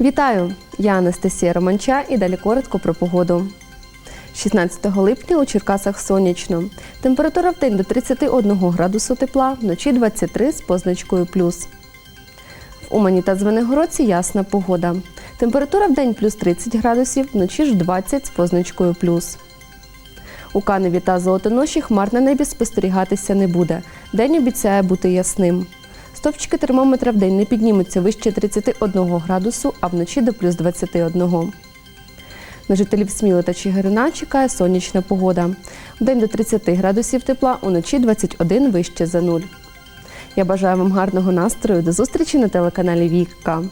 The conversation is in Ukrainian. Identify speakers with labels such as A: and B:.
A: Вітаю! Я Анастасія Романча і далі коротко про погоду. 16 липня у Черкасах сонячно. Температура в день до 31 градусу тепла, вночі 23 з позначкою плюс. В Умані та Звенигородці ясна погода. Температура в день плюс 30 градусів, вночі ж 20 з позначкою плюс. У Каневі та Золотоноші хмар на небі спостерігатися не буде. День обіцяє бути ясним. Стовпчики термометра в день не піднімуться вище 31 градусу, а вночі до плюс 21. На жителів Сміли та Чигирина чекає сонячна погода. Вдень до 30 градусів тепла, уночі 21 вище за нуль. Я бажаю вам гарного настрою. До зустрічі на телеканалі Вікка.